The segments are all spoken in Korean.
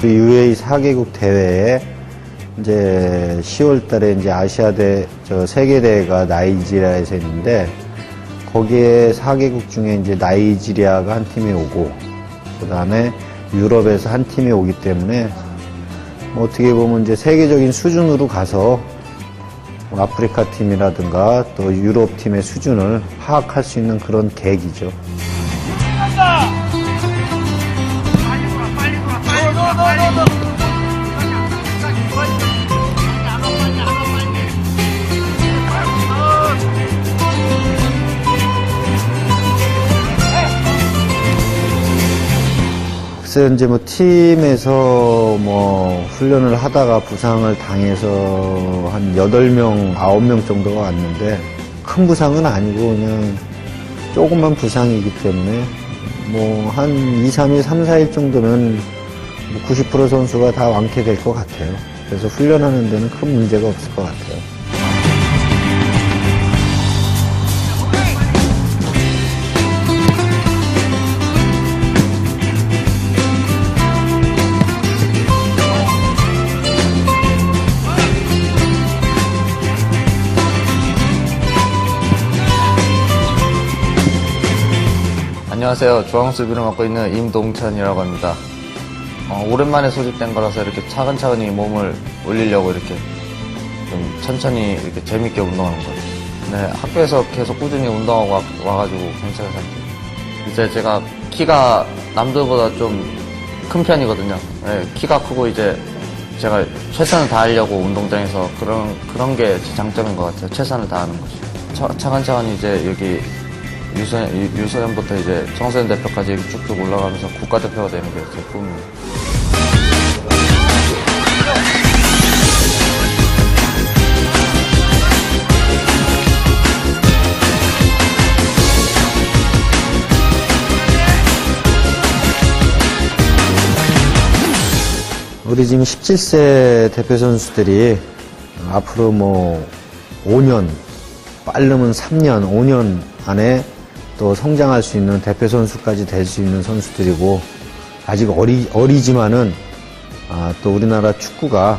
그 UA 4개국 대회에 이제 10월 달에 이제 아시아 대, 저 세계대회가 나이지리아에서 있는데 거기에 4개국 중에 이제 나이지리아가 한 팀이 오고 그 다음에 유럽에서 한 팀이 오기 때문에 뭐 어떻게 보면 이제 세계적인 수준으로 가서 뭐 아프리카 팀이라든가 또 유럽 팀의 수준을 파악할 수 있는 그런 계기죠. 글쎄 이제 뭐 팀에서 뭐 훈련을 하다가 부상을 당해서 한 8명, 9명 정도가 왔는데 큰 부상은 아니고 그냥 조금만 부상이기 때문에 뭐 한 2, 3일, 3, 4일 정도면 90% 선수가 다 완쾌될 것 같아요. 그래서 훈련하는 데는 큰 문제가 없을 것 같아요. 안녕하세요. 중앙수비를 맡고 있는 임동찬이라고 합니다. 어, 오랜만에 소집된 거라서 이렇게 차근차근히 몸을 올리려고 이렇게 좀 천천히 이렇게 재밌게 운동하는 거예요. 네, 학교에서 계속 꾸준히 운동하고 와, 와가지고 괜찮은 상태. 이제 제가 키가 남들보다 좀 큰 편이거든요. 네, 키가 크고 이제 제가 최선을 다하려고 운동장에서 그런 그런 게 제 장점인 것 같아요. 최선을 다하는 거죠. 차, 차근차근히 이제 여기 유소년, 유- 유소년부터 이제 청소년 대표까지 쭉쭉 올라가면서 국가대표가 되는 게 제 꿈입니다. 우리 지금 17세 대표 선수들이 앞으로 뭐 5년, 빠르면 3년, 5년 안에 또 성장할 수 있는 대표 선수까지 될 수 있는 선수들이고 아직 어리, 어리지만은 아, 또 우리나라 축구가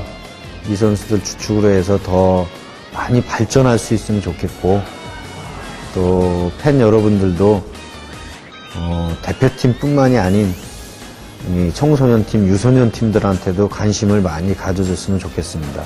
이 선수들 주축으로 해서 더 많이 발전할 수 있으면 좋겠고 또 팬 여러분들도 어, 대표팀뿐만이 아닌 이 청소년 팀, 유소년 팀들한테도 관심을 많이 가져줬으면 좋겠습니다.